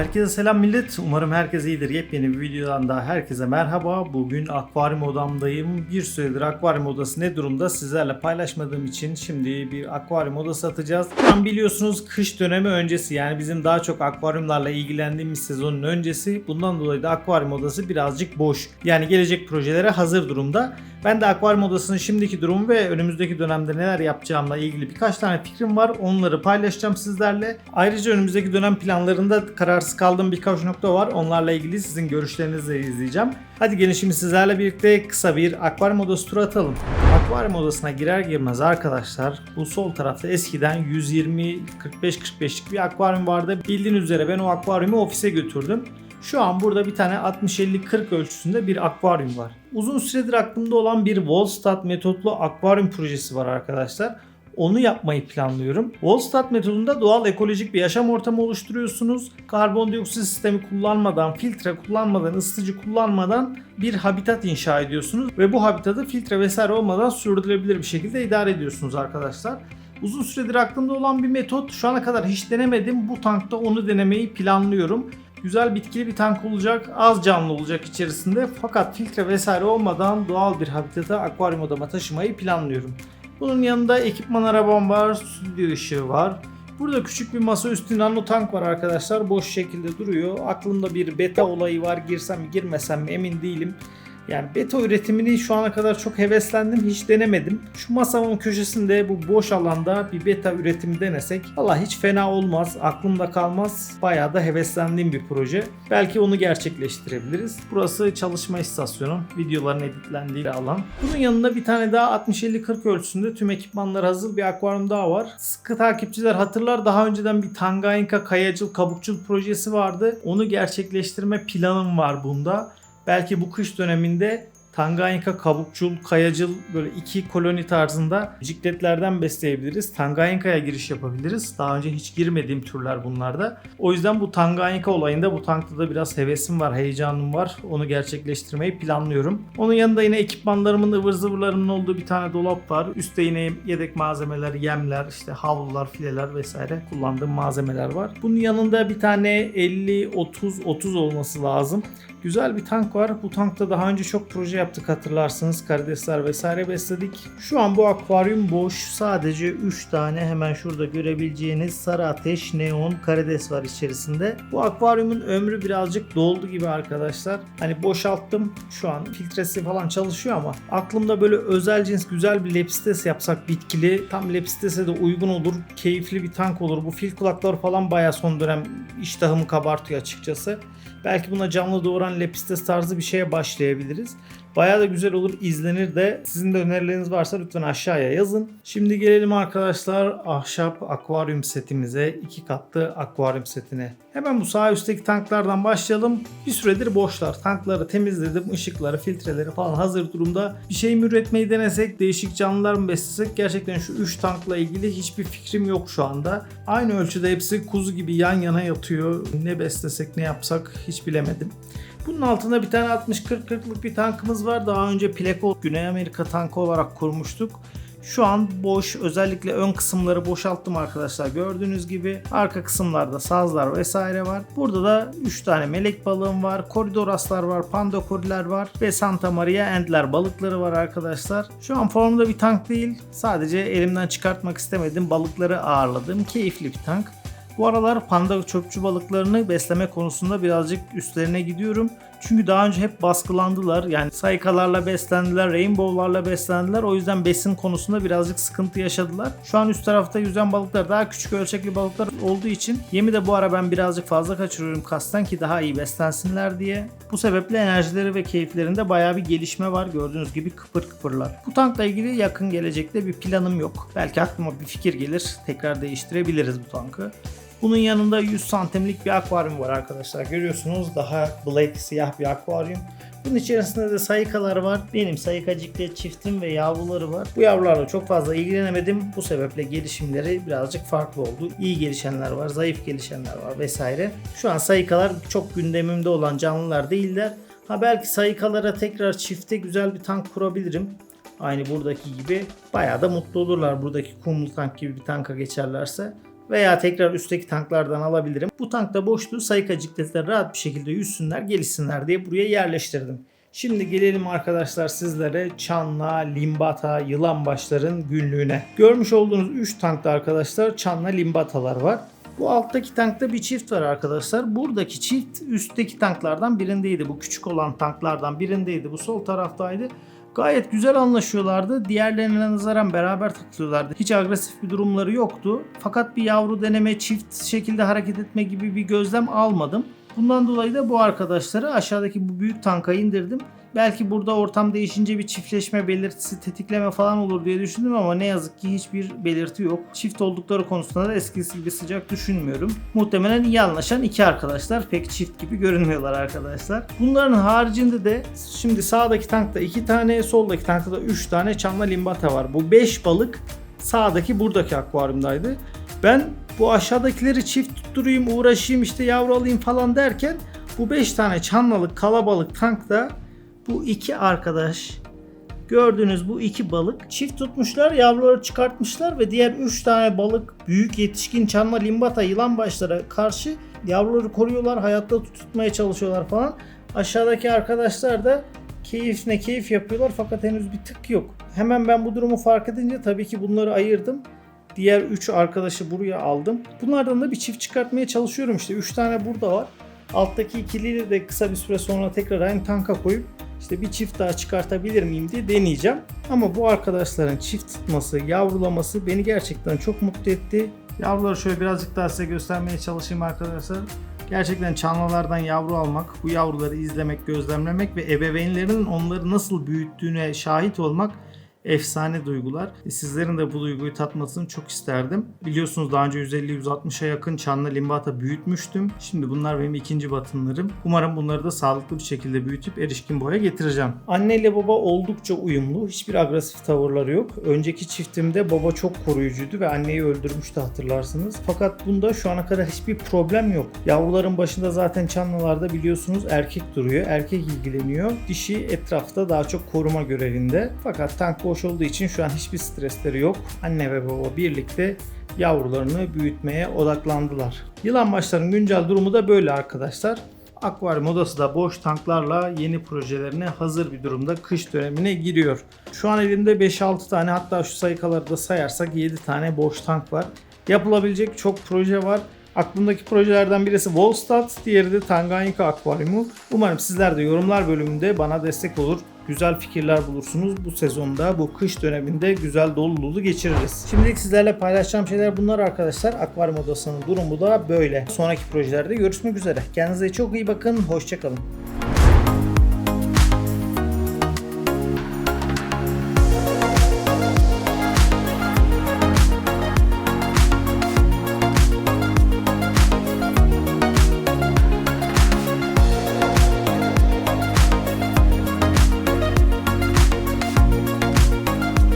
Herkese selam millet. Umarım herkes iyidir. Yepyeni bir videodan daha herkese merhaba. Bugün akvaryum odamdayım. Bir süredir akvaryum odası ne durumda sizlerle paylaşmadığım için şimdi bir akvaryum odası atacağız. Tam biliyorsunuz kış dönemi öncesi yani bizim daha çok akvaryumlarla ilgilendiğimiz sezonun öncesi. Bundan dolayı da akvaryum odası birazcık boş. Yani gelecek projelere hazır durumda. Ben de akvaryum odasının şimdiki durumu ve önümüzdeki dönemde neler yapacağımla ilgili birkaç tane fikrim var. Onları paylaşacağım sizlerle. Ayrıca önümüzdeki dönem planlarında kararsız kaldığım birkaç nokta var. Onlarla ilgili sizin görüşlerinizi de izleyeceğim. Hadi gelin şimdi sizlerle birlikte kısa bir akvaryum odası turu atalım. Akvaryum odasına girer girmez arkadaşlar bu sol tarafta eskiden 120 45-45'lik bir akvaryum vardı. Bildiğiniz üzere ben o akvaryumu ofise götürdüm. Şu an burada bir tane 60-50-40 ölçüsünde bir akvaryum var. Uzun süredir aklımda olan bir Volstad metotlu akvaryum projesi var arkadaşlar. Onu yapmayı planlıyorum. Volstad metodunda doğal ekolojik bir yaşam ortamı oluşturuyorsunuz. Karbondioksit sistemi kullanmadan, filtre kullanmadan, ısıtıcı kullanmadan bir habitat inşa ediyorsunuz. Ve bu habitatı filtre vesaire olmadan sürdürülebilir bir şekilde idare ediyorsunuz arkadaşlar. Uzun süredir aklımda olan bir metot. Şu ana kadar hiç denemedim. Bu tankta onu denemeyi planlıyorum. Güzel bitkili bir tank olacak. Az canlı olacak içerisinde. Fakat filtre vesaire olmadan doğal bir habitata akvaryum odama taşımayı planlıyorum. Bunun yanında ekipman arabam var. Stüdyo ışığı var. Burada küçük bir masaüstü nano tank var arkadaşlar. Boş şekilde duruyor. Aklımda bir beta olayı var. Girsem girmesem mi emin değilim. Yani beta üretimini şu ana kadar çok heveslendim. Hiç denemedim. Şu masamın köşesinde bu boş alanda bir beta üretimi denesek Allah hiç fena olmaz. Aklımda kalmaz. Bayağı da heveslendiğim bir proje. Belki onu gerçekleştirebiliriz. Burası çalışma istasyonu. Videoların editlendiği bir alan. Bunun yanında bir tane daha 60-50-40 ölçüsünde tüm ekipmanlar hazır bir akvaryum daha var. Sıkı takipçiler hatırlar daha önceden bir Tanganyika kayacıl kabukçul projesi vardı. Onu gerçekleştirme planım var bunda. Belki bu kış döneminde Tanganyika kabukçul, kayacıl böyle iki koloni tarzında cikletlerden besleyebiliriz. Tanganyika'ya giriş yapabiliriz. Daha önce hiç girmediğim türler bunlarda. O yüzden bu Tanganyika olayında bu tankta da biraz hevesim var, heyecanım var. Onu gerçekleştirmeyi planlıyorum. Onun yanında yine ekipmanlarımın, ıvır zıvırlarımın olduğu bir tane dolap var. Üstte yine yedek malzemeler, yemler, işte havlular, fileler vesaire kullandığım malzemeler var. Bunun yanında bir tane 50, 30, 30 olması lazım. Güzel bir tank var. Bu tankta daha önce çok proje yaptık hatırlarsınız. Karidesler vesaire besledik. Şu an bu akvaryum boş. Sadece 3 tane hemen şurada görebileceğiniz sarı ateş neon karides var içerisinde. Bu akvaryumun ömrü birazcık doldu gibi arkadaşlar. Hani boşalttım. Şu an filtresi falan çalışıyor ama aklımda böyle özel cins güzel bir lepistes yapsak bitkili. Tam lepistese de uygun olur. Keyifli bir tank olur. Bu fil kulakları falan baya son dönem iştahımı kabartıyor açıkçası. Belki buna canlı doğuran lepistes tarzı bir şeye başlayabiliriz. Bayağı da güzel olur, izlenir de. Sizin de önerileriniz varsa lütfen aşağıya yazın. Şimdi gelelim arkadaşlar ahşap akvaryum setimize. iki katlı akvaryum setine. Hemen bu sağ üstteki tanklardan başlayalım. Bir süredir boşlar. Tankları temizledim. ışıkları, filtreleri falan hazır durumda. Bir şey mi üretmeyi denesek, değişik canlılar mı beslesek? Gerçekten şu 3 tankla ilgili hiçbir fikrim yok şu anda. Aynı ölçüde hepsi kuzu gibi yan yana yatıyor. Ne beslesek, ne yapsak hiç bilemedim. Bunun altında bir tane 60-40-40'lık bir tankımız var. Daha önce Pleko Güney Amerika tankı olarak kurmuştuk. Şu an boş. Özellikle ön kısımları boşalttım arkadaşlar. Gördüğünüz gibi arka kısımlarda sazlar vesaire var. Burada da 3 tane melek balığım var. Koridoraslar var. Pandokoriler var. Ve Santa Maria Endler balıkları var arkadaşlar. Şu an formda bir tank değil. Sadece elimden çıkartmak istemedim. Balıkları ağırladım. Keyifli bir tank. Bu aralar panda çöpçü balıklarını besleme konusunda birazcık üstlerine gidiyorum. Çünkü daha önce hep baskılandılar. Yani saykalarla beslendiler, rainbow'larla beslendiler. O yüzden besin konusunda birazcık sıkıntı yaşadılar. Şu an üst tarafta yüzen balıklar daha küçük ölçekli balıklar olduğu için yemi de bu ara ben birazcık fazla kaçırıyorum kasten ki daha iyi beslensinler diye. Bu sebeple enerjileri ve keyiflerinde bayağı bir gelişme var. Gördüğünüz gibi kıpır kıpırlar. Bu tankla ilgili yakın gelecekte bir planım yok. Belki aklıma bir fikir gelir. Tekrar değiştirebiliriz bu tankı. Bunun yanında 100 santimlik bir akvaryum var arkadaşlar. Görüyorsunuz daha black siyah bir akvaryum. Bunun içerisinde de sayıkalar var. Benim sayıkacıklı çiftim ve yavruları var. Bu yavrularla çok fazla ilgilenemedim. Bu sebeple gelişimleri birazcık farklı oldu. İyi gelişenler var, zayıf gelişenler var vesaire. Şu an sayıkalar çok gündemimde olan canlılar değiller. Ha belki sayıkalara tekrar çifte güzel bir tank kurabilirim. Aynı buradaki gibi. Bayağı da mutlu olurlar buradaki kumlu tank gibi bir tanka geçerlerse. Veya tekrar üstteki tanklardan alabilirim. Bu tankta boştu. Sayıka cikletler rahat bir şekilde yüzsünler, gelişsinler diye buraya yerleştirdim. Şimdi gelelim arkadaşlar sizlere Çanla, Limbata, Yılan başların günlüğüne. Görmüş olduğunuz 3 tankta arkadaşlar Çanla, Limbatalar var. Bu alttaki tankta bir çift var arkadaşlar. Buradaki çift üstteki tanklardan birindeydi. Bu küçük olan tanklardan birindeydi. Bu sol taraftaydı. Gayet güzel anlaşıyorlardı. Diğerlerine nazaran beraber takılıyorlardı. Hiç agresif bir durumları yoktu. Fakat bir yavru deneme, çift şekilde hareket etme gibi bir gözlem almadım. Bundan dolayı da bu arkadaşları aşağıdaki bu büyük tanka indirdim. Belki burada ortam değişince bir çiftleşme belirtisi, tetikleme falan olur diye düşündüm ama ne yazık ki hiçbir belirti yok. Çift oldukları konusunda da eskisi gibi sıcak düşünmüyorum. Muhtemelen iyi anlaşan iki arkadaşlar. Pek çift gibi görünmüyorlar arkadaşlar. Bunların haricinde de şimdi sağdaki tankta iki tane, soldaki tankta da üç tane çamla limbata var. Bu beş balık sağdaki buradaki akvaryumdaydı. Ben bu aşağıdakileri çift tutturayım, uğraşayım işte yavru alayım falan derken bu 5 tane çanlalık kalabalık tankta bu iki arkadaş gördüğünüz bu iki balık çift tutmuşlar yavruları çıkartmışlar ve diğer 3 tane balık büyük yetişkin çanma limbata yılan başlara karşı yavruları koruyorlar hayatta tutmaya çalışıyorlar falan. Aşağıdaki arkadaşlar da keyif ne keyif yapıyorlar fakat henüz bir tık yok. Hemen ben bu durumu fark edince tabii ki bunları ayırdım. Diğer 3 arkadaşı buraya aldım. Bunlardan da bir çift çıkartmaya çalışıyorum işte. 3 tane burada var. Alttaki ikiliyi de kısa bir süre sonra tekrar aynı tanka koyup işte bir çift daha çıkartabilir miyim diye deneyeceğim. Ama bu arkadaşların çift tutması, yavrulaması beni gerçekten çok mutlu etti. Yavruları şöyle birazcık daha size göstermeye çalışayım arkadaşlar. Gerçekten çanlalardan yavru almak, bu yavruları izlemek, gözlemlemek ve ebeveynlerinin onları nasıl büyüttüğüne şahit olmak efsane duygular. E, Sizlerin de bu duyguyu tatmasını çok isterdim. Biliyorsunuz daha önce 150-160'a yakın çanlı limbata büyütmüştüm. Şimdi bunlar benim ikinci batınlarım. Umarım bunları da sağlıklı bir şekilde büyütüp erişkin boya getireceğim. Anne ile baba oldukça uyumlu. Hiçbir agresif tavırları yok. Önceki çiftimde baba çok koruyucuydu ve anneyi öldürmüştü hatırlarsınız. Fakat bunda şu ana kadar hiçbir problem yok. Yavruların başında zaten çanlılarda biliyorsunuz erkek duruyor. Erkek ilgileniyor. Dişi etrafta daha çok koruma görevinde. Fakat tank boş olduğu için şu an hiçbir stresleri yok. Anne ve baba birlikte yavrularını büyütmeye odaklandılar. Yılan başların güncel durumu da böyle arkadaşlar. Akvaryum odası da boş tanklarla yeni projelerine hazır bir durumda kış dönemine giriyor. Şu an elimde 5-6 tane hatta şu sayıkaları da sayarsak 7 tane boş tank var. Yapılabilecek çok proje var. Aklımdaki projelerden birisi Volstad, diğeri de Tanganyika Akvaryumu. Umarım sizler de yorumlar bölümünde bana destek olur. Güzel fikirler bulursunuz. Bu sezonda, bu kış döneminde güzel dolu dolu geçiririz. Şimdilik sizlerle paylaşacağım şeyler bunlar arkadaşlar. Akvaryum odasının durumu da böyle. Sonraki projelerde görüşmek üzere. Kendinize çok iyi bakın. Hoşçakalın.